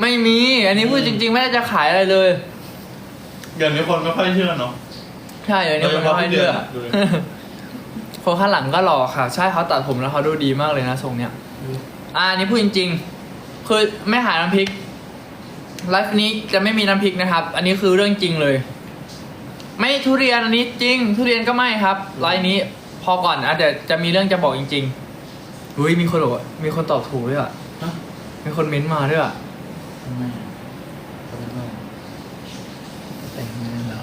ไม่มี อันนี้พูดจริง ๆ ไม่ได้จะขายอะไรเลย เดี๋ยวนี้คนไม่ค่อยเชื่อเนาะ ใช่เลยเนี่ยคนไม่ค่อยเลือกดูดิ คนข้างหลังก็หล่อค่ะ ใช่เขาตัดผมแล้วเขาดูดีมากเลยนะทรงเนี้ย อ่าอันนี้พูดจริง ๆ คือไม่หาน้ำพริกไลฟ์นี้จะไม่มีน้ำพริกนะครับ อันนี้คือเรื่องจริงเลย ไม่ทุเรียนอันนี้จริง ทุเรียนก็ไม่ครับไลฟ์นี้พอก่อนอะเดี๋ยวจะมีเรื่องจะบอกจริงๆอุ้ยมีคนบอกว่ามีคนตอบถูกด้วยอะฮะ มีคนเม้นต์มาด้วยอะทำไมอะทำไมอะแต่งงานเหรอ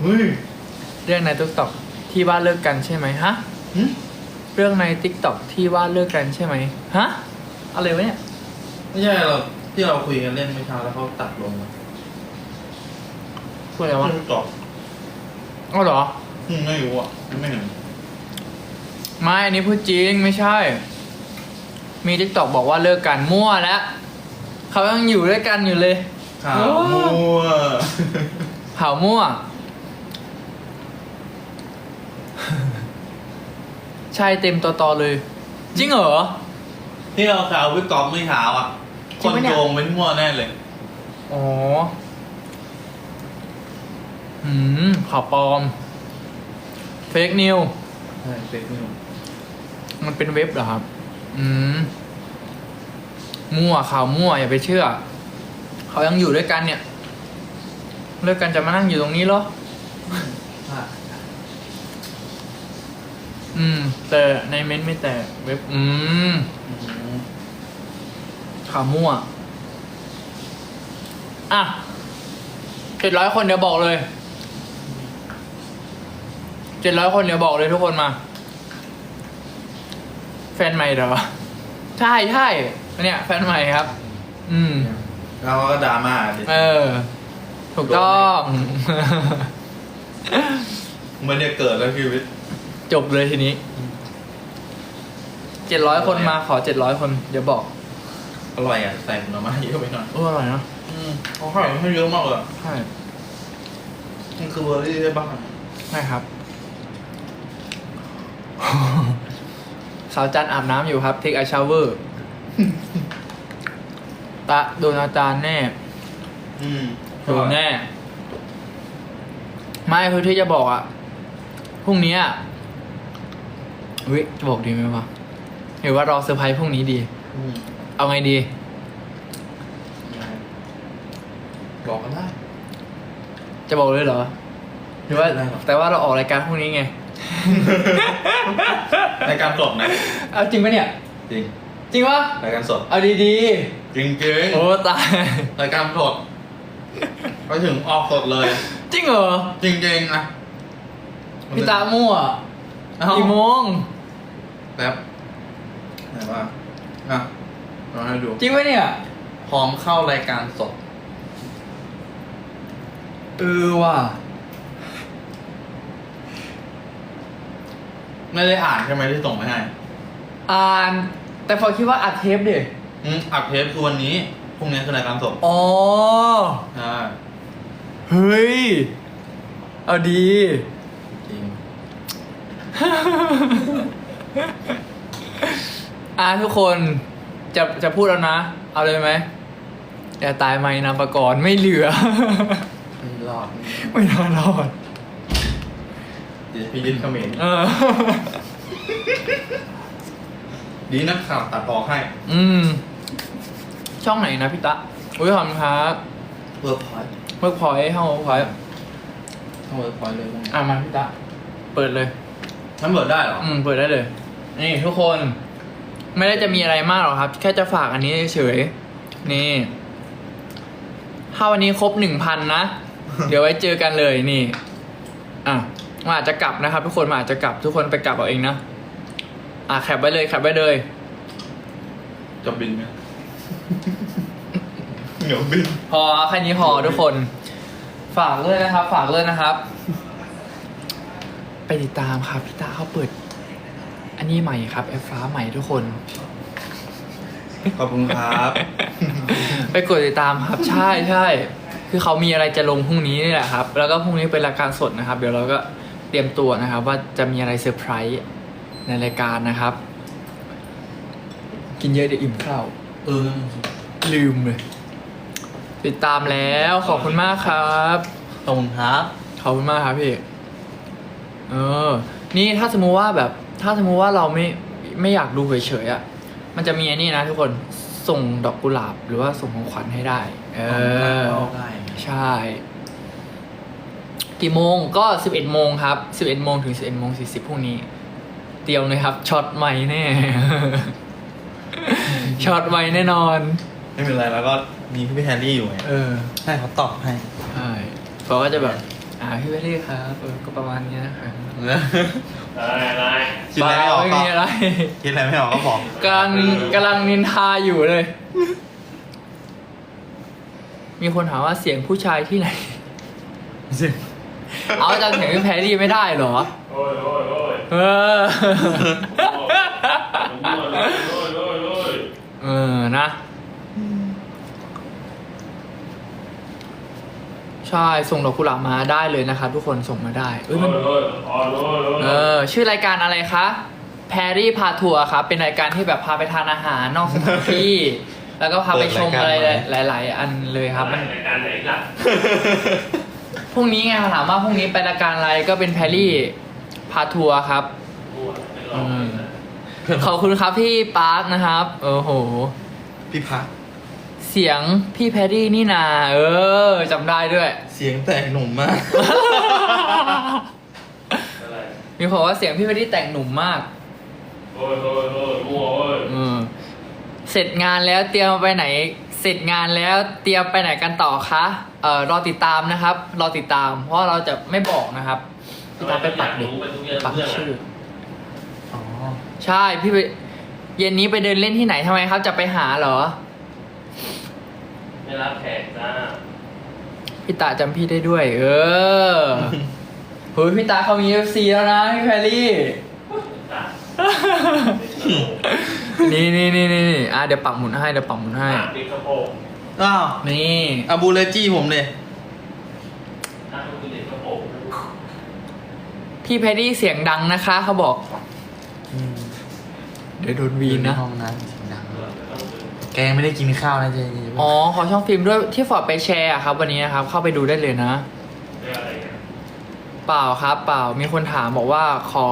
เฮ้ยเรื่องในติ๊กต็อกที่ว่าเลิกกันใช่ไหมฮะหึเรื่องในติ๊กต็อกที่ว่าเลิกกันใช่ไหมฮะอะไรวะเนี่ยไม่ใช่เราที่เราคุยกันเล่นเมื่อเช้าแล้วเขาตัดลงอะพูดอะไรวะไม่รู้ตอบอ๋อเหรอ อืมไม่รู้อะไม่เห็นไม่อันนี้พูดจริงไม่ใช่ มีทิกตอกบอกว่าเลิกกันมั่วแล้วเขายังอยู่ด้วยกันอยู่เลย ข่าวโอ้มั่วเผามั่ว ใช่เต็มตัวตอเลย จริงเหรอ ที่เราข่าววิกกอมเมื่อเช้าอะ จคริงนปะเนี่ย โยงเป็นมั่วแน่เลย อ๋อหืมข่าวปลอม เฟกนิว ใช่เฟกนิวมันเป็นเว็บเหรอครับ อืม มั่วข่าวมั่วอย่าไปเชื่อ เขายังอยู่ด้วยกันเนี่ยเลิกกันจะมานั่งอยู่ตรงนี้เหรออืม แต่ในเม้นต์ไม่แต่เว็บอืมข่าวมั่ว อะเจ็ดร้อยคนเดี๋ยวบอกเลยเจ็ดร้อยคนเดี๋ยวบอกเลยทุกคนมา แฟนใหม่เหรอ ใช่ใช่ เนี่ยแฟนใหม่ครับ อืมเราก็ดราม่าดิเออ ถูกต้องไม่ได้เกิดแล้วชีวิต จบเลยทีนี้ เจ็ดร้อยคนมาขอเจ็ดร้อยคน เดี๋ยวบอกอร่อยอะใส่ผลไม้เยอะไปหน่อยเอออร่อยเนอะอืมเขาให้ให้เยอะมากเลยอะใช่มันคือเบอร์รี่ได้บ้างใช่ครับ สาวจันอาบน้ำอยู่ครับเทค ไอชาวเวอร์ตะโดนอาจารย์แน่อืมโดนแน่ ไม่คือที่จะบอกอะพรุ่งนี้อะวิจะบอกดีไหมวะหรือว่ารอเซอร์ไพรส์พรุ่งนี้ดี อืมเอาไงดี บอกกันได้ จะบอกเลยเหรอ หรือว่า ไม่เป็นไรหรอก แต่ว่าเราออกรายการพรุ่งนี้ไง รายการสดนะ เอาจริงปะเนี่ย จริง จริงปะรายการสด เอาดีจริงจริงๆโอ้ตาย รายการสด ไปถึงออกสดเลย จริงเหรอ จริงจริงๆอะพี่ตามั่วเอ้ากี่โมง แป๊บไหนว่าอะเราให้ดูจริงปะเนี่ย พร้อมเข้ารายการสด เออว่ะ ไม่ได้อ่านใช่ไหมที่ส่งไปให้ อ่าน แต่พอคิดว่าอัดเทปดิอืมอัดเทปคือวันนี้พรุ่งนี้คือรายการสดอ๋อ ใช่เฮ้ย เอาดี จริง อ่าทุกคนจะจะพูดแล้วนะ เอาเลยไหมอย่าตายไหมนามประกรณ์ไม่เหลือไม่รอดไม่น่ารอดเดี๋ยวพี่ยึดเขมร เออ ดีนักข่าวตัดออกให้ อืม ช่องไหนนะพี่ตะอุ้ยขอบคุณครับเวิร์กพอยต์เวิร์กพอยต์ห้องเวิร์กพอยต์ต้องเวิร์กพอยต์เลยมั้งอะมาพี่ตะเปิดเลยมันเปิดได้เหรอ อืมเปิดได้เลย นี่ทุกคน ไม่ได้จะมีอะไรมากหรอกครับ แค่จะฝากอันนี้เฉยๆนี่ ถ้าวันนี้ครบหนึ่งพันนะ เดี๋ยวไว้เจอกันเลยนี่ อะมันอาจจะกลับนะครับ ทุกคนมันอาจจะกลับทุกคนไปกลับเอาเองนะ อะแคปไว้เลยแคปไว้เลย จะบินไหมเหนียวบิน พอแค่นี้พอทุกคน ฝากเลยนะครับ ฝากเลยนะครับ ไปติดตามครับพี่ตาเขาเปิด อันนี้ใหม่ครับแอปฟ้าใหม่ทุกคน ขอบคุณครับ ไปกดติดตามครับ ใช่ใช่คือเขามีอะไรจะลงพรุ่งนี้นี่แหละครับ แล้วก็พรุ่งนี้เป็นรายการสดนะครับ เดี๋ยวเราก็เตรียมตัวนะครับ ว่าจะมีอะไรเซอร์ไพรส์ ในรายการนะครับ กินเยอะเดี๋ยวอิ่มข้าวเออลืมเลย ติดตามแล้วขอบคุณมากครับ ขอบคุณครับขอบคุณมากครับพี่เออ นี่ถ้าสมมุติว่าแบบ ถ้าสมมุติว่าเราไม่ไม่อยากดูเฉยๆอะ มันจะมีอันนี้นะทุกคนส่งดอกกุหลาบหรือว่าส่งของขวัญให้ได้ เออได้ใช่ กี่โมงก็สิบเอ็ดโมงครับสิบเอ็ดโมงถึงสิบเอ็ดโมงสี่สิบพรุ่งนี้ เตรียมเลยครับช็อตใหม่แน่ ช็อตใหม่แน่นอน ไม่เป็นไรแล้วก็มีพี่แฮร์รี่อยู่ไงเออให้เขาตอบให้ใช่เขาก็จะแบบ อ่าพี่เวลลี่ครับเออก็ประมาณเนี้ยนะครับอะไรอะไรคิดอะไรไม่ออกไม่ก็มีอะไร คิดอะไรไม่ออกก็บอกกำลังกำลังนินทาอยู่เลย มีคนถามว่าเสียงผู้ชายที่ไหน เอาจำเสียงพี่แพรรี่ไม่ได้เหรอ โอ้ยโอ้ยโอ้ยเออโอ้ยโอ้ยโอ้ยโอ้ยโอ้ยเออนะ ใช่ส่งดอกกุหลาบมาได้เลยนะครับทุกคนส่งมาได้เอ้ยมันโอ้ยโอ้ยโอ้ยโอ้ยเออ ชื่อรายการอะไรคะแพรรี่พาทัวร์ครับเป็นรายการที่แบบพาไปทานอาหารนอกสถานที่ แล้วก็พาไปชมอะไรหลาย ๆ อันเลยครับมัน รายการไหนล่ะ พรุ่งนี้ไงถามว่าพรุ่งนี้ไปรายการอะไรก็เป็นแพรรี่พาทัวร์ครับมั่วไม่ลองเลยนะขอบคุณครับพี่ปาร์คนะครับเออโห พี่พักเสียงพี่แพรรี่นี่นา เออจำได้ด้วย เสียงแตกหนุ่มมาก อะไรมีคนบอกว่าเสียงพี่แพรรี่แต่งหนุ่มมาก โอ้ยโอ้ยโอ้ยมั่วโอ้ยเออเสร็จงานแล้วเตรียมไปไหน เสร็จงานแล้วเตรียมไปไหนกันต่อคะ เอ่อรอติดตามนะครับ รอติดตาม เพราะเราจะไม่บอกนะครับติดตามไปปักดิรู้ไปทุกเรื่องปักเรื่องชื่ออ๋อใช่พี่ไปเย็นนี้ไปเดินเล่นที่ไหนทำไมครับ จะไปหาเหรอไม่รับแขกจ้าพี่ตาจำพี่ได้ด้วย เออเฮ้ยพี่ตาเขามี FC แล้วนะพี่แพรรี่จ้านี่นี่นี่นี่นี่อะเดี๋ยวปักหมุนให้เดี๋ยวปักหมุนให้ ปิดกระโปรงอ้าวนี่อาบูเลจี้ผมเลยถ้าคุณปิดกระโปรงพี่แพรรี่เสียงดังนะคะ เขาบอก เดี๋ยวโดนวีนนะ ห้องน้ำเสียงดังแกยังไม่ได้กินข้าวนะเจ๊อ๋อ ขอช่องฟิล์มด้วยที่ฟอร์ดไปแชร์อะครับ วันนี้นะครับ เข้าไปดูได้เลยนะเรื่องอะไรกันเปล่าครับ เปล่ามีคนถามบอกว่าขอ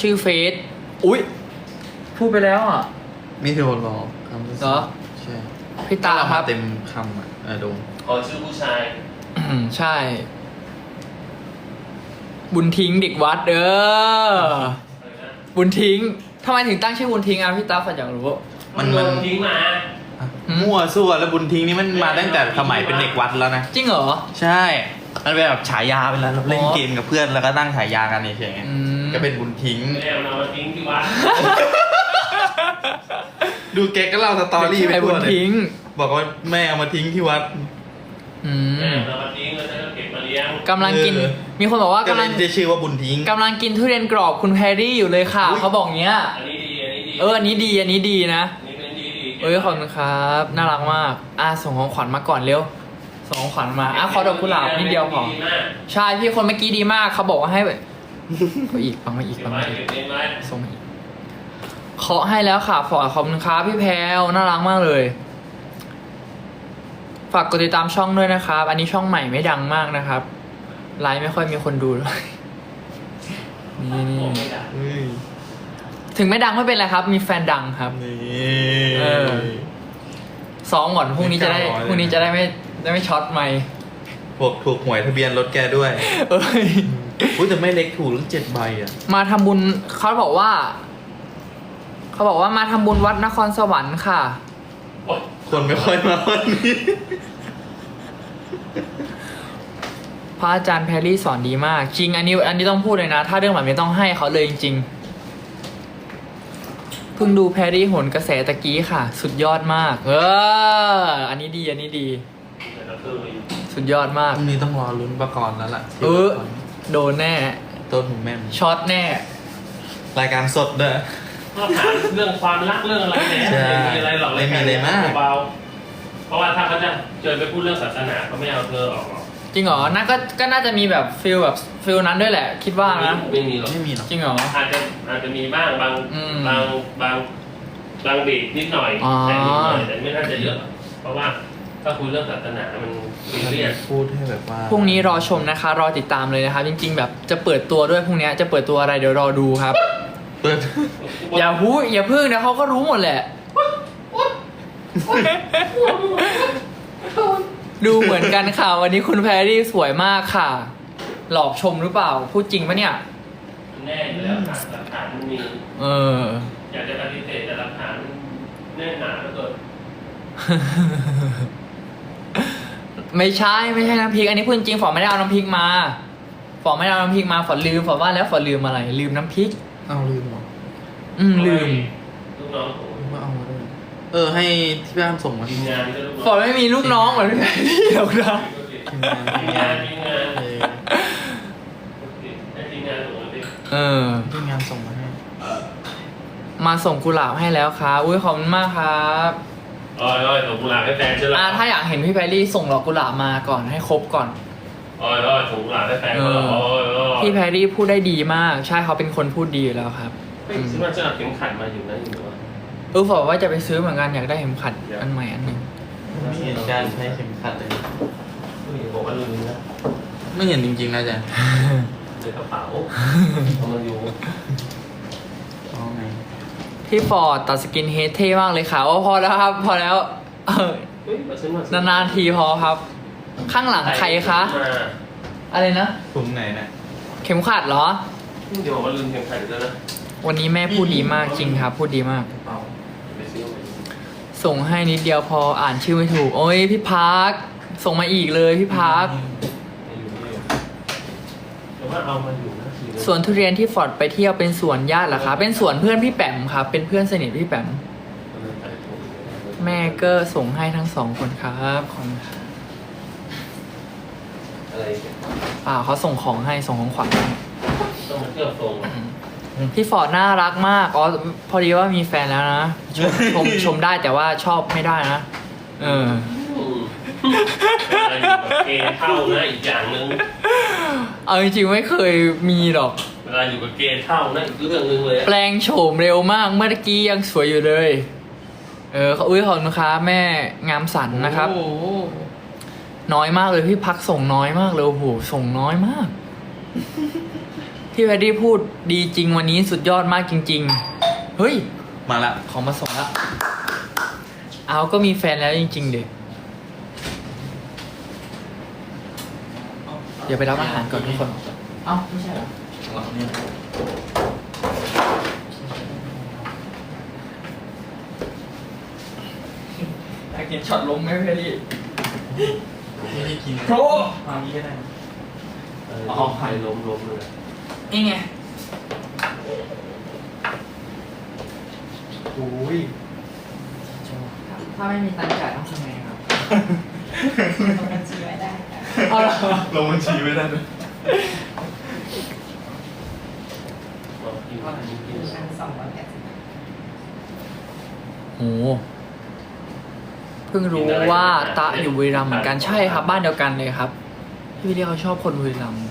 ชื่อเฟซอุ๊ยพูดไปแล้วอะ ไม่โดนหรอกคำเหรอใช่ พี่ตาครับเต็มคำอะเออโดนขอชื่อผู้ชายอืมใช่ บุญทิ้งเด็กวัดเอออะไรนะบุญทิ้งทำไมถึงตั้งชื่อบุญทิ้งอะพี่ตาฝันอยากรู้ มันมันทิ้งมาอะอืมมั่วซั่วแล้วบุญทิ้งนี่มันมาตั้งแต่สมัยเป็นเด็กวัดแล้วนะ จริงเหรอ ใช่ มันเป็นแบบฉายาเวลาเราเล่นอ๋อเกมกับเพื่อนแล้วก็ตั้งฉายากันเฉยๆไงอืมก็เป็นบุญทิ้งไม่ได้เอามาทิ้งที่วัด ดูแกก็เล่าสตอรี่ไปไอ้ทั่บุวญเลยทิ้ง บอกว่าแม่เอามาทิ้งที่วัดอืไม่มได้เอามาทิ้งแล้วฉันก็เก็บมาเลี้ยงกำลังกินเออมีคนบอกว่าก็กำเลลัยงได้ชื่อว่าบุญทิ้งกำลังกินทุเรียนกรอบคุณแพรรี่อยู่เลยค่ะอุ๊ยเขาบอกเงี้ยอันนี้ดีอันนี้ดีเอออันนี้ดีอันนี้ดีนะอันนี้เป็นดีดีเอ้ยขอบคุณครับ น่ารักมากอะส่งของขวัญมาก่อนเร็วส่งของขวัญมาอะขอดอกกุหลาบนิดเดียวพอดีมากใช่พี่คนเมื่อกี้ดีมากเขาบอกว่าให้ก็อีกฟังมาอีกเก็บฟังไว้มาอีกเก็บเองไว้ส่งมาอีก เคาะให้แล้วค่ะ ฝอขอบคุณครับพี่แพลวน่ารักมากเลย ฝากกดติดตามช่องด้วยนะครับ อันนี้ช่องใหม่ไม่ดังมากนะครับ ไลฟ์ไม่ค่อยมีคนดูเลยนี่นี่ผมไม่ได้เฮ้ยถึงไม่ดังไม่เป็นไรครับ มีแฟนดังครับ นี่เออ ซ้อมก่อนพรุ่งนี้จะได้ไม่กล้าร้อยเลย พรุ่งนี้จะได้ไม่ได้ไม่ช็อตไม่พวกถูกหวยทะเบียนรถแกด้วยเอ้ย อุ้ยแต่ไม่เล็กถูกตั้งเจ็ดใบอะ มาทำบุญเขาบอกว่า เขาบอกว่ามาทำบุญวัดนครสวรรค์ค่ะ โอ๊ยคนไม่ค่อยมาวันนี้ พระอาจารย์แพรรี่สอนดีมาก จริงอันนี้อันนี้ต้องพูดเลยนะ ถ้าเรื่องแบบนี้ต้องให้เขาเลยจริงๆเพิ่งดูแพรรี่โหนกระแสตะกี้ค่ะ สุดยอดมาก เออ อันนี้ดีอันนี้ดีแต่ก็คือสุดยอดมาก พรุ่งนี้ต้องรอลุ้นประกรณ์แล้วล่ะเออ โดนแน่ ต้นหูแม่ม ช็อตแน่ รายการสดเด้อ ก็ถามเรื่องความรักเรื่องอะไรเนี่ยใช่ไม่มีอะไรหรอกไม่มีอะไรมาก เบาๆเพราะว่าถ้าเขาจะเจอไปพูดเรื่องศาสนาเขาไม่เอาเธอออกหรอกจริงเหรอน่าก็ก็น่าจะมีแบบฟิลแบบฟิลนั้นด้วยแหละ คิดว่านะ ไม่มีหรอก ไม่มีหรอก จริงเหรอ อาจจะอาจจะมีบ้างบางอืมบางบางบางบีดนิดหน่อยอ๋อ แต่นิดหน่อยแต่ไม่น่าจะเยอะเพราะว่าถ้าคุยเรื่องศาสนามันซีเรียสพูดให้แบบว่าพรุ่งนี้รอชมนะคะ รอติดตามเลยนะครับจริง ๆ แบบจะเปิดตัวด้วยพรุ่งนี้จะเปิดตัวอะไรเดี๋ยวรอดูครับ เปิดอย่าพูดอย่าพึ่งนะเขาก็รู้หมดแหละ ดูเหมือนกันค่ะ วันนี้คุณแพรรี่สวยมากค่ะ หลอกชมหรือเปล่า พูดจริงปะเนี่ย แน่อยู่แล้วค่ะหลักฐานมันมีเออ อยากจะปฏิเสธแต่หลักฐานแน่นหนาเหลือเกินไม่ใช่ไม่ใช่น้ำพริก อันนี้พูดจริงฝอไม่ได้เอาน้ำพริกมาฝอไม่ได้เอาน้ำพริกมาฝอลืมฝอว่าแล้วฝอลืมอะไร ลืมน้ำพริก เอาลืมเหรออืมลืมลูกน้องผมลืมว่าเอามาด้วยเออ ให้ที่บ้านส่งมาทีที่มงางานนก็ลูกน้องฝอไม่มีลูกน้องเหมือนพี่แพรรี่หรอกนะทีมงานทีทีมมงางานนทีมงานเออให้ทีมงานส่งมาดิเออ ทีมงานส่งมาให้มาส่งกุหลาบให้แล้วครับอุ้ยขอบคุณมากครับอ้อยอ้อยส่งกุหลาบให้แฟนใช่ไหมอ่าถ้าอยากเห็นพี่แพรรี่ส่งดอกกุหลาบมาก่อนให้ครบก่อน อ้อยอ้อยส่งกุหลาบให้แฟนก็อ้อยอ้อยพี่แพรรี่พูดได้ดีมาก ใช่เขาเป็นคนพูดดีอยู่แล้วครับเฮ้ยซื้อมาจะเอาเข็มขัดมาอยู่นะอยู่ว่า เออบอกว่าจะไปซื้อเหมือนกันอยากได้เข็มขัดอันใหม่อันหนึ่งไม่เห็นการใช้เข็มขัดเลย ผู้หญิงบอกว่าลืมนะไม่เห็นจริงๆนะจ๊ะในกระเป๋าเอามาอยู่เอาไงพี่ฟอร์ดตัดสกินเฮดเท่มากเลยค่ะว่าพอแล้วครับ พอแล้วเออเฮ้ยมาซื้อมาซื้นานๆทีพอครับ ข้างหลังใครคะมาอะไรนะ ถุงไหนน่ะเข็มขัดเหรอ เดี๋ยวบอกว่าลืมเข็มขัดอีกแล้วนะวันนี้แม่พูดดีมากจริงครับ พูดดีมาก เอาไปซื้อมาส่งให้นิดเดียวพออ่านชื่อไม่ถูก โอ้ยพี่พัก ส่งมาอีกเลยพี่พักไม่อยู่ไม่อยู่แต่ว่าเอามาอยู่นะทีสวนทุเรียนที่ฟอร์ดไปเที่ยวเป็นสวนญาติเหรอคะ เป็นสวนเพื่อนพี่แปมครับ เป็นเพื่อนสนิทพี่แปม แม่ก็ส่งให้ทั้งสองคนครับขอบคุณครับ อะไรเนี่ยเปล่าเขาส่งของให้ส่งของขวัญให้ต้องมาเที่ยวทรงอะพี่ฟอร์ดน่ารักมากอ๋อพอดีว่ามีแฟนแล้วนะชมชมชมได้แต่ว่าชอบไม่ได้นะเออ อืมเวลาอยู่กับเกย์เท่านะอีกอย่างหนึ่งเอาจริงๆไม่เคยมีหรอก เวลาอยู่กับเกย์เท่านะอีกเรื่องหนึงเลยอะแปลงโฉมเร็วมากเมื่อกี้ยังสวยอยู่เลย เออเขาอุ้ยขอบคุณครับแม่งามสันนะครับ โอ้โห น้อยมากเลยพี่พักส่งน้อยมากเลยโอ้โหส่งน้อยมาก พี่แพดดี้พูดดีจริงวันนี้สุดยอดมากจริง ๆ เฮ้ย มาละของมาส่งแล้วเอาก็มีแฟนแล้วจริงๆเด็กเดี๋ยวไปรับอาหารก่อนทุกคน เอ้าไม่ใช่เหรอหลังเนี่ยอยากกินช็อตลงไหมพี่แพดดี้ ไม่ได้กินโปรมานี้ก็ได้นะเออเอาใครล้มล้มเลยนี่ไงโอ้ยถ้าไม่มีตังค์จ่ายต้องทำไงครับลงบัญชีไว้ได้ค่ะเอาละลงบัญชีไม่ได้ด้วยบอกกินว่ากินกินชั้นสองร้อยแปดสิบโหเพิ่งรู้ว่าตะอยู่บุรีรัมย์เหมือนกันใช่ครับ บ้านเดียวกันเลยครับพี่วิลลี่เขาชอบคนบุรีรัมย์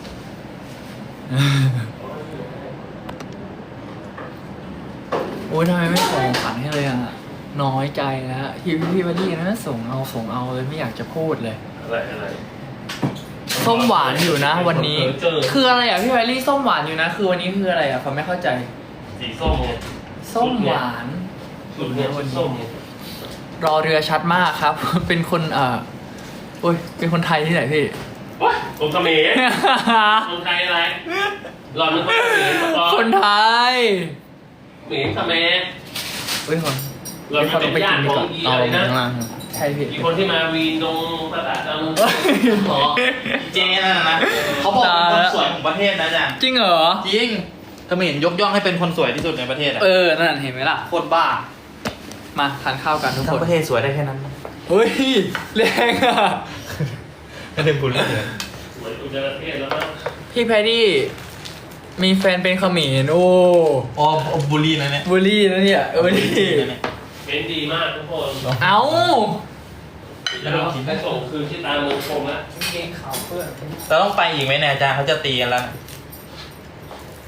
โอ้ยทำไมไม่ส่งของขวัญให้เลยอะน้อยใจแล้วพี่พี่วิลลี่นะส่งเอาส่งเอาเลยไม่อยากจะพูดเลยอะไรอะไรส้มหวานอยู่นะ วันนี้เจอคืออะไรอะพี่วิลลี่ส้มหวานอยู่นะ คือวันนี้คืออะไรอะผมไม่เข้าใจ สีส้มไงส้มหวานสุดเนี่ยชุดส้มไง รอเรือชัดมากครับ เป็นคนเอ่อโอ้ยเป็นคนไทยที่ไหนพี่ ว้ายผมเขมรคนไทยอะไร หล่อนเป็นคนเขมรมาก่อนคนไทยเขมรเขมรเฮ้ยคนเราเป็นญาติของอีอะไรนะข้างล่างครับใช่พี่ อีกคนที่มาวีนตรงตลาดดำหมอเจนั่นน่ะนะเขาบอกเป็นคนสวยของประเทศนะจ๊ะจริงเหรอ จริงเขมรยกย่องให้เป็นคนสวยที่สุดในประเทศอะเออ นั่นเห็นไหมล่ะ โคตรบ้า มาทานข้าวกันทุกทั้คงนประเทศสวยได้แค่นั้นเฮ้ยแรงอะไม่ได้บุญเลยสวยอุจจาระเทศแล้วก็พี่แพดดี้มีแฟนเป็นเขมรโอ้อ๋อบุรีนะเนี่ยบุรีนะเนี่ยเออดีเป็นดีมากทุกคนเอ้าแล้วไปส่งคืนที่ตามเมืองคงละกางเกงขาวเปื้อนเป็นเราต้องไปอีกไหมเนี่ยอาจารย์เขาจะตีกันแล้วนะ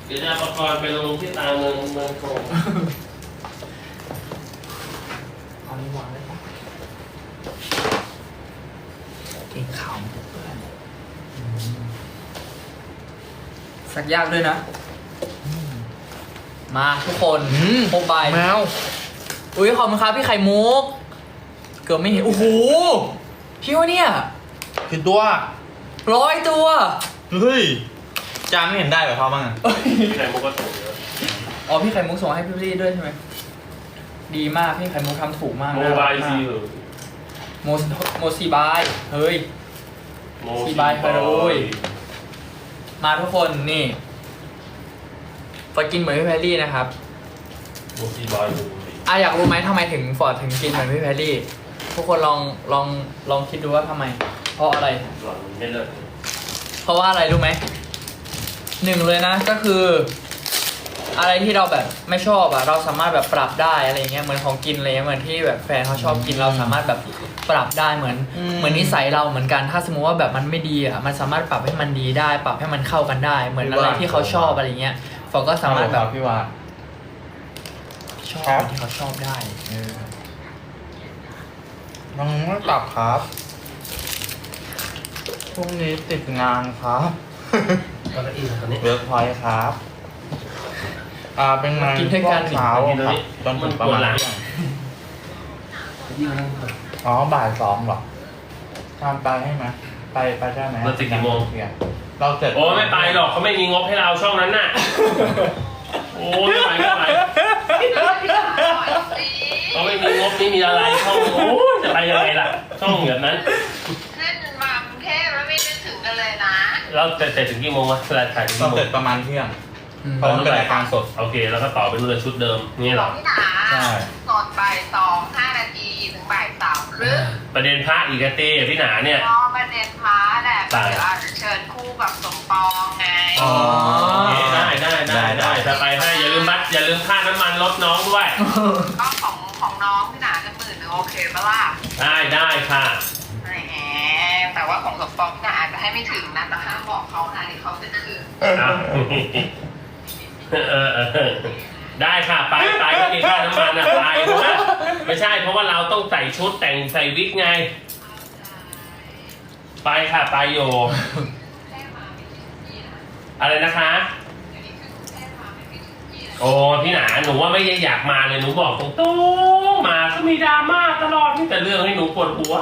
เดี๋ยวจะประกรณ์ไปลงที่ตามเมืองเมืองคง วางได้ปะ เก่งขาวมันเปื้อน สักยากด้วยนะ มาทุกคนโมบายแมวอุ้ยขอบคุณครับพี่ไข่มุก เกือบไม่เห็น โอ้โหพี่ว่าเนี่ยคือตัวร้อยตัว เฮ้ยจานไม่เห็นได้แบบเขาบ้างอะที่ไหนมันก็ส่งเยอะอ๋อพี่ไข่มุกส่งให้พี่ลี่ด้วยใช่ไหมดีมากพี่ไข่มุกทำถูกมากโมน่รักบายมากซีโมโมซีบาย เฮ้ย โมซีบายคาร์โรยมาทุกคนนี่ฟอร์ดกินเหมือนพี่แพรรี่นะครับ โมซีบายอะอยากรู้ไหมทำไมถึงฟอร์ดถึงกินเหมือนพี่แพรรี่ ทุกคนลองลองลองคิดดูว่าทำไม เพราะอะไร หล่อนไม่เลิกเพราะว่าอะไรรู้ไหมหนึ่งเลยนะก็คือ อะไรที่เราแบบไม่ชอบอะเราสามารถแบบปรับได้อะไรเงี้ยเหมือนของกินอะไรเงี้ยเหมือนที่แบบแฟนเขาชอบกินเราสามารถแบบปรับได้เหมือนเหมือนนิสัยเราเหมือนกันถ้าสมมติว่าแบบมันไม่ดีอะมันสามารถปรับให้มันดีได้ ปรับให้มันเข้ากันได้ เหมือนอะไรที่เขาชอบอะไรเงี้ยฟอก็สามารถแบบพี่วาชอบครับที่เขาชอบได้เออยังไม่กลับครับพรุ่งนี้ติดงานครับตอนนี้ตอนนี้เวิร์กพอยต์ครับ อ่าเป็นงานกินด้วยกันช่วงเช้าครับจนถึงประมาณเที่ยงยิ่งนั่งอ๋อบ่ายสองเหรอทำไปให้ไหมไปไปได้ไหมเราติดกี่โมงเราเสร็จโอ้ไม่ไปหรอกเขาไม่มีงบให้เราช่องนั้นน่ะโอ้ไม่ไปไม่ไปเขาไม่มีงบไม่มีอะไรช่องโอ้จะไปยังไงล่ะ ช่องแบบนั้นขึ้นมากรุงเทพแล้วไม่นึกถึงกันเลยนะ เราแต่แต่ถึงกี่โมงวะเวลาถ่ายถึงเรากี่โมเสร็งจประมาณเที่ยงอืม เพราะมันเป็นรายการสด โอเค แล้วก็ต่อไปดูเลยชุดเดิมนี่เหรอพี่หนาใช่ สดบ่ายสองห้านาทีถึงบ่ายสามครึ่งประเด็นพระอีกอะเต้พี่หนาเนี่ย รอประเด็นพาแหละตาย เดี๋ยวอาจจะเชิญคู่กับสมปองไงอ๋อโอเคได้ได้ได้ได้จะไปให้อย่าลืมบัตรอย่าลืมค่าน้ำมันรถน้องด้วย ก็ของของน้องพี่หนาจะหมื่นหนึ่งโอเคปะล่ะได้ได้ค่ะ แหมแต่ว่าของสมปองพี่หนาอาจจะให้ไม่ถึงนะแต่ห้ามบอกเขานะเดี๋ยวเขาจะคืนเอา เออเออได้ค่ะไปไปก็มีค่าน้ำมันนะไปเพราะไม่ใช่เพราะว่าเราต้องใส่ชุดแต่งใส่วิกไง ไปค่ะไปโยอะไรนะคะ โอ้พี่หนาหนูว่าไม่ได้อยากมาเลยหนูบอกตรงๆมาก็มีดราม่าตลอดมีแต่เรื่องให้หนูปวดหัว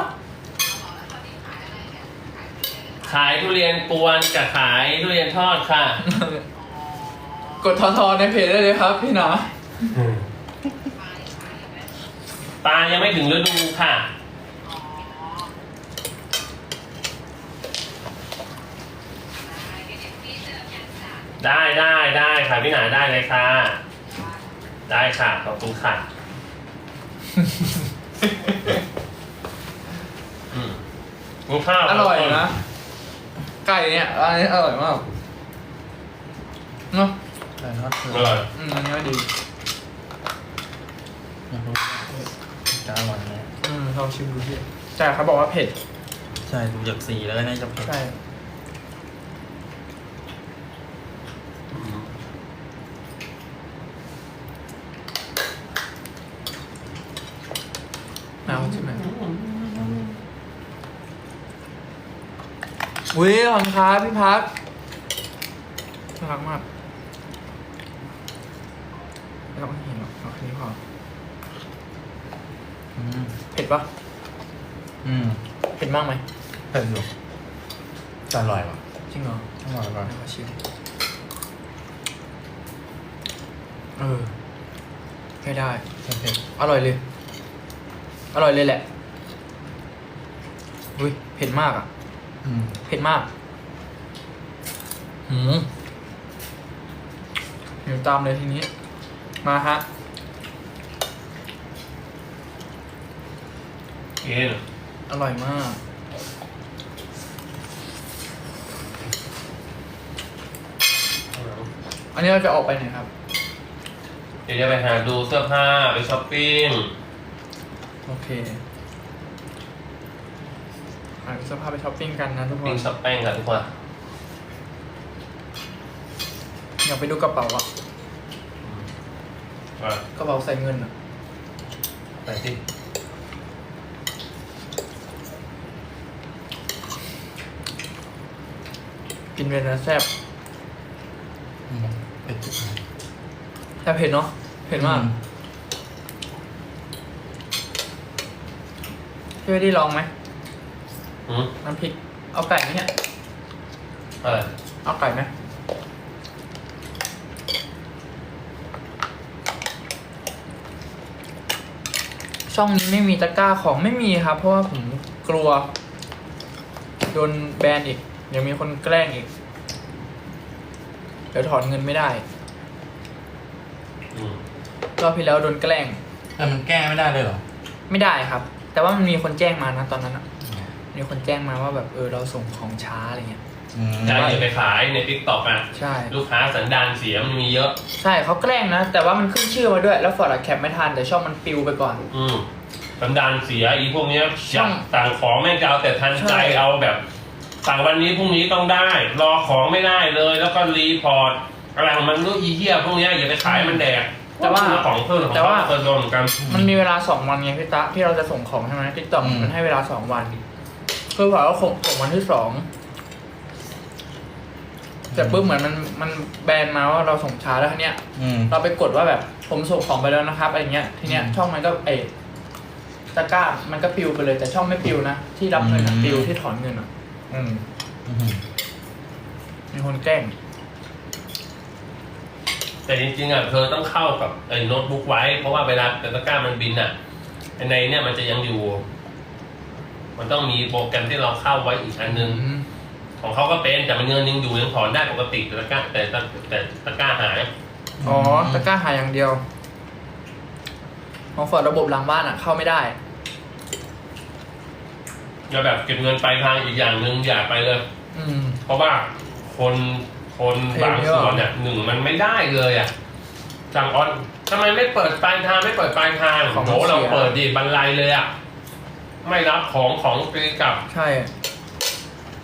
ขายทุเรียนกวนกับขายทุเรียนทอดค่ะ กดทอทอในเพจได้เลยครับพี่หนาปลายังไม่ถึงฤดูค่ะ ได้ได้ได้ค่ะพี่หนาได้เลยค่ะ ได้ค่ะขอบคุณค่ะอืมกินข้าวอร่อยนะ ไก่เนี่ยอันนี้อร่อยมากเนาะ แต่ทอดเผือร่อยอืมอันนี้ก็ดีอยากรู้จะอร่อยไหมอืมลองชิมดูพี่แต่เขาบอกว่าเผ็ดใช่ดูจากสีแล้วก็น่าจะเผ็ดใช่เอาใช่ไหมอุ้ยขอบคุณครับพี่พักน่ารักมากไม่ต้องเห็นหรอกเอาแค่นี้พอ อืม เผ็ดปะอืมเผ็ดมากไหมเผ็ดอยู่แต่อร่อยว่ะจริงเหรออร่อยว่ะให้เขาชิมเออให้ได้ เผ็ดอร่อยเลย อร่อยเลยแหละอุ้ยเผ็ดมากอะ อืมเผ็ดมาก หืมเดี๋ยวตามเลยทีนี้ มาฮะ กินอร่อยมาก อันนี้เราจะออกไปไหนครับ เดี๋ยวจะไปหาดูเสื้อผ้าไปช้อปปิ้งโอเคอะเสื้อผ้าไปช้อปปิ้งกันนะทุกคปิ้นงช้อปปิ้งกันทุกคนอยากไปดูกระเป๋าอะอะกระเป๋าใส่เงินอะไปสิ กินเป็นแล้วแซ่บอืมเผ็ดจุดไหนแต่เผ็ดเนาะเผ็ดมากอืพี่ไม่ได้ลองไหมอืมน้ำพริก เอาไก่ไหมเนี่ย อะไรเอาไก่ไหมช่องนี้ไม่มีตะกร้าของไม่มีครับ เพราะว่าผมกลัว โดนแบนอีกเดี๋ ยวมีคนแกล้งอีก เดี๋ยวถอนเงินไม่ได้ อืมรอบที่แล้วโดนแกล้ง แต่มันแก้ไม่ได้เลยเหรอไม่ได้ครับ แต่ว่ามันมีคนแจ้งมานะตอนนั้นอะมีคนแจ้งมาว่าแบบเออเราส่งของช้าอะไรเงี้ย อืมจะอย่าไปขายในทิกตอกอะ ใช่ ลูกค้าสันดานเสียมันมีเยอะ ใช่เขาแกล้งนะ แต่ว่ามันขึ้นชื่อมาด้วย แล้วฟอร์ดแคปไม่ทันแต่ช่องมันปิวไปก่อน อืมสันดานเสียอีพวกเนี้ยอช่ยาองกสั่งของแม่งจะเอาแต่ทันใจใช่ เอาแบบ สั่งวันนี้พรุ่งนี้ต้องได้ รอของไม่ได้เลย แล้วก็รีพอร์ตอะไรของมันรู้อีเหี้ยพวกเนี้ยอย่าไปขายมันแดกแต่ว่าของเพิ่มของแต่ว่า เพิ่มโดนเหมือนกัน มันมีเวลาสองวันไงพี่ตะที่เราจะส่งของใช่ไหมติ๊กต็อกมันให้เวลาสองวันคือบอกว่าส่งส่งวันที่สองแต่ปุ๊บเหมือนมันมันแบนมาว่าเราส่งช้าแล้วทีเนี้ย อืม เราไปกดว่าแบบผมส่งของไปแล้วนะครับอะไรเงี้ยทีเนี้ยอืมช่องมันก็เอตะกร้ามันก็ปิวไปเลยแต่ช่องไม่ปิวนะที่รับเงินอะอืม ปิวที่ถอนเงินอะ อืมอืมมีคนแกล้ง แต่จริงๆอะเธอต้องเข้ากับไอ้โน้ตบุ๊กไว้ เพราะว่าเวลาแต่ตะกร้ามันบินอะไอ้ในเนี่ยมันจะยังอยู่ มันต้องมีโปรแกรมที่เราเข้าไว้อีกอันนึงอืมของเขาก็เป็นแต่มันเงินยังอยู่ยังถอนได้ปกติแต่ตะกร้าแต่แต่แต่ตะกร้าหายอ๋อตะกร้าหายอย่างเดียว ของฟอร์ดระบบหลังบ้านอะ เข้าไม่ได้ แล้วแบบเก็บเงินปลายทางอีกอย่างหนึ่งอย่าไปเลย อืม เพราะว่าคนคนบางส่วนเนี่ยหนึ่งมันไม่ได้เลยอะสั่งออนทำไมไม่เปิดปลายทางไม่เปิดปลายทางของโหมันเสีย เราเปิดดีบรรลัยเลยอะไม่รับของของตีกลับ ใช่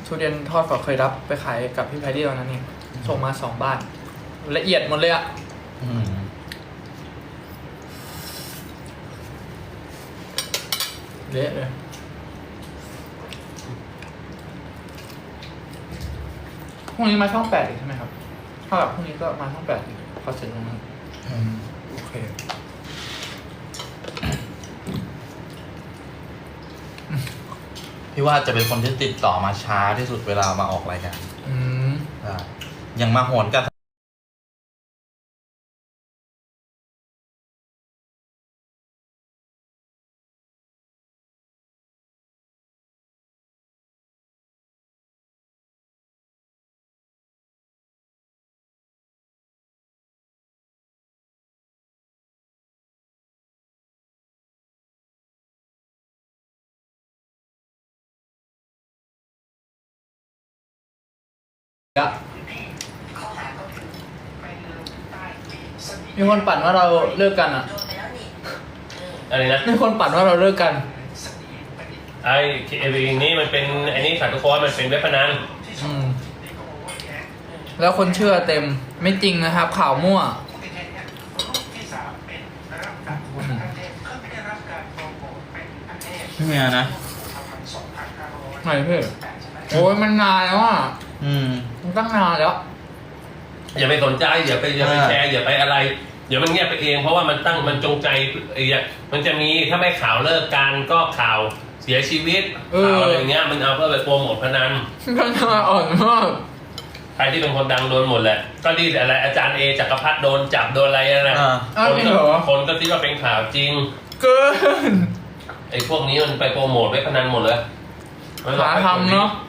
ทุเรียนทอดฟอร์ดเคยรับไปขายกับพี่แพดดี้ตอนนั้นนี่ส่งมาสองบ้าน ละเอียดหมดเลยอะอืมเละเลย รุ่งนี้มาช่องแปดอีกใช่ไหมครับถ้าแบบพรุ่งนี้ก็มาช่องแปดอีกพอเสร็จตรงนั้นอืมโอเคพี่ว่าจะเป็นคนที่ติดต่อมาช้าที่สุดเวลามาออกรายการอืม ได้อย่างมาโหนกั บมีคนปั่นว่าเราเลิกกันอะ อะไรนะมีคนปั่นว่าเราเลิกกันไอ้ไอ้นี่มันเป็นไอ้นี่สายทุกคนมันเป็นเว็บพนันอืมแล้วคนเชื่อเต็มไม่จริงนะครับ ข่าวมั่ว พี่เมียนะไหนพี่โอ้ยมันนานแล้วอะ อืมมันตั้งนานแล้ว อย่าไปสนใจ อย่าไปอย่าไปอ่าแชร์อย่าไปอะไร เดี๋ยวมันเงียบไปเอง เพราะว่ามันตั้งมันจงใจไอ้เนี่ยมันจะมีถ้าไม่ข่าวเลิกกันก็ข่าวเสียชีวิตเออ ข่าวอะไรอย่างเงี้ยมันเอาเพื่อไปโปรโมทพนันก็นานอ่อนมาก ใครที่เป็นคนดังโดนหมดแหละ ก็ดีแต่อะไรอาจารย์เอจักรพัฒน์โดนจับโดนอะไรนะอ่า อ้าวคนจริงก็เหรอ คนก็คิดว่าเป็นข่าวจริง เกินไอ้พวกนี้มันไปโปรโมทเว็บพนันหมดเลยมันหลอกหาให้กดทำเนาะมัน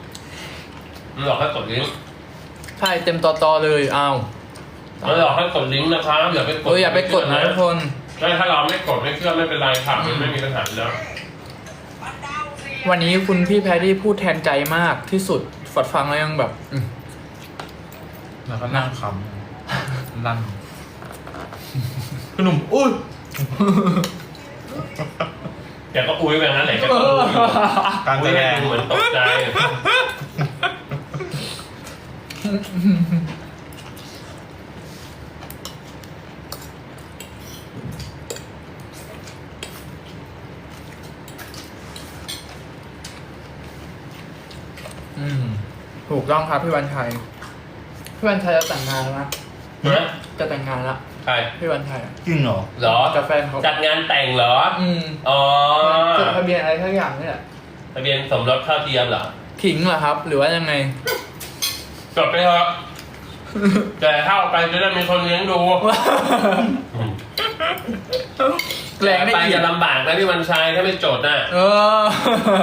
หลอกให้กดลิงก์ใช่เต็มต่อตอเลยอ้าวมันหลอกให้กดลิงก์นะครับอย่าไปกเอดออย่าไปกดนะทุกคนไม่ถ้าเราไม่กดไม่เชื่อไม่เป็นไรครับมันไม่มีปัญหาอยู่แล้ว วันนี้คุณพี่แพดดี้พูดแทนใจมากที่สุดฟอดฟังแล้วยังแบบอืมแล้วก็นั่งคำลั่นคุณหนุ่มอุ้ยแกก็อุ้ยแบบนั้นแหละแกก็อุ้ยการอุ้แสยดให้งดูเหมือนตกใจ อืม ถูกต้องครับพี่วันชัยพี่วันชัยจะแต่งงานแล้วนะฮะจะแต่งงานละใครพี่วันชัยอะจริงเหรอ เหรอ กับแฟนเขาจัดงานแต่งเหรอ อืมอ๋อจดทะเบียนอะไรทักอย่างนี่แหละทะเบียนสมรสเท่าเทียมเหรอ ขิงเหรอครับ หรือว่ายังไง จดไปเถอะแต่เข้าไปจะได้มีคนเลี้ยงดูอืมแรงได้ไปอีกจะลำบากนะพี่วันชัยถ้าไม่จดน่ะเออ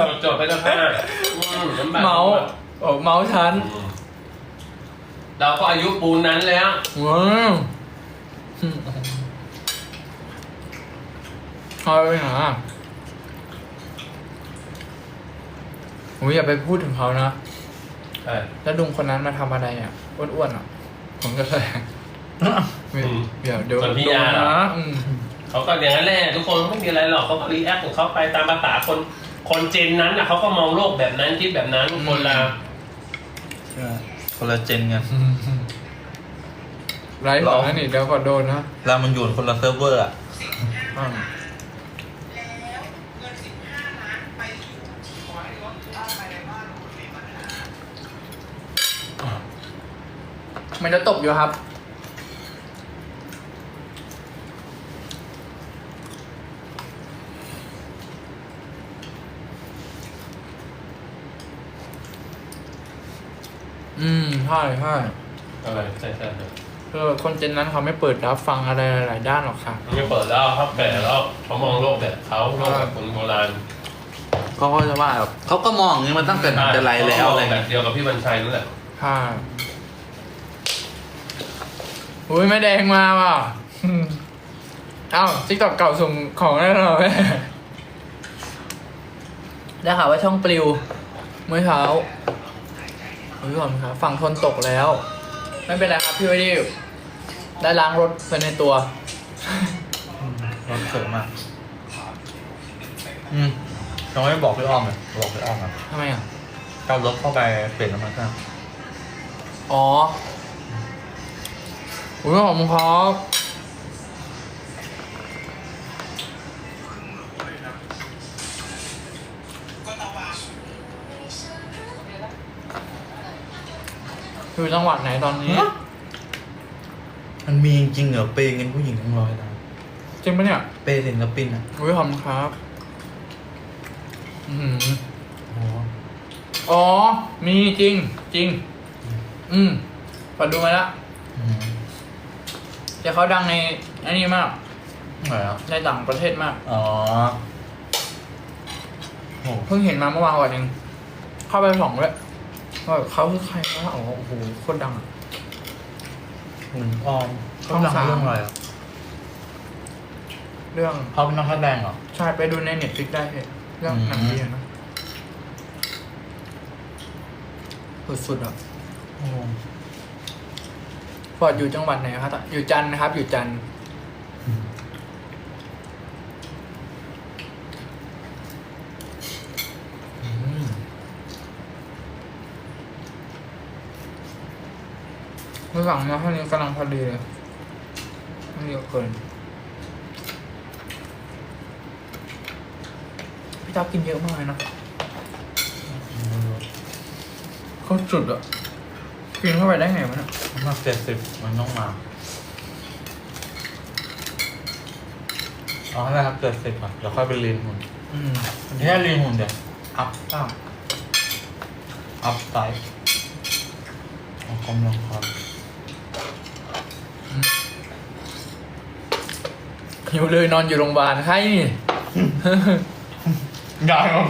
จดจดไปก็พลาดอืมลำบากเมาส์โอ้เมาส์ฉันอืมเราก็อายุปูนนั้นแล้วว้าวเอาไปหาผมอย่าไปพูดถึงเขานะใช่ แล้วลุงคนนั้นมาทำอะไรอะอ้วนๆอะผมก็เลยไม่เดี๋ยวเดี๋ยวคนพี่โดนยาเหรอ นะอืมเขาก็อย่างนั้นแหละทุกคนไม่มีอะไรหรอกเขาก็รีแอคของเขาไปตามภาษาคน คนเจนนั้นน่ะเขาก็มองโลกแบบนั้นคิดแบบนั้นคนละคนละเจนกัน ไร้ของนั่นนี่เดี๋ยวก็โดนนะแล้วมันอยู่คนละเซิร์ฟเวอร์อะอ่า มันจะตกอยู่ครับ อืมใช่ใช่อะไรใช่ใช่ใช่คือคนเจนนั้นเขาไม่เปิดรับฟังอะไรหลายๆด้านหรอกค่ะไม่เปิดแล้วเขาแก่แล้วเขามองโลกแบบเขาโลกแบบคนโบราณเขาก็จะว่าแบบเขาก็มองอย่างนี้มาตั้งแต่แต่ไรแล้วอะไรแบเงี้บยเดียวกับพี่บรรชัยนั่นแหละค่ะ อุ้ยไม่แดงมาว่ะอืมเอ้าติ๊กต็อกเก่าส่งของได้เหรอแม่ได้ข่าวว่าช่องปลิว เมื่อเช้าเฮ้ยก่อนครับ ฝั่งทนตกแล้ว ไม่เป็นไรครับพี่ไว้ดิได้ล้างรถไปในตัว รถเสริมอะอืมยังไม่บอกพี่อ้อมเลยบอกพี่อ้อมอะทำไมอะก้ารถเข้าไปเปลี่ยนน้ำมันเครื่องอ๋อ อุ้ยขอบคุณครับอยู่จังหวัดไหนตอนนี้ มันมีจริงๆเหรอเปย์เงินผู้หญิงทั้งร้อยล้านจริงปะเนี่ยเปย์ศิลปินอะอุ้ยขอบคุณครับ อือหือโอ้โหอ๋อ มีจริง จริง อืมพอดูมาแล้ว อืม แต่เขาดังในอันนี้มาก ไหนอะในต่างประเทศมาก อ๋อโอ้เพิ่งเห็นมาเมื่อวานวันหนึ่งเข้าไปส่องด้วยว่าเขาคือใครวะอ๋อโอ้โหโคตรดังอะ หุ่นอ้อมช่เขาองดังสาม เรื่องอะไรอะเรื่องเขาเป็นนักแสดงเหรอใช่ไปดูในเน็ตฟลิกได้เลยเรื่องอืมหนังดีอะนะสุดๆอะโอ้ ฟอร์ดอยู่จังหวัดไหนครับอยู่จันทร์นะครับ อยู่จันทร์อืมเมื่อหลังมาเท่านี้กำลังพอดีเลยไม่เยอะเกินพี่ตากินเยอะมากเลยนะเขาสุดอะ กินเข้าไปได้ไงวะเนี่ยน้ำหนักเจ็ดสิบมันต้องมาเอาอะไรครับเจ็ดสิบอะเดี๋ยวค่อยไปลีนหุ่นอืมแค่ลีนหุ่นเดี๋ยวอัพตั้งอัพไซส์ออกกำลังครับอยู่เลยนอนอยู่โรงพยาบาลใครนี่ ได้ครับ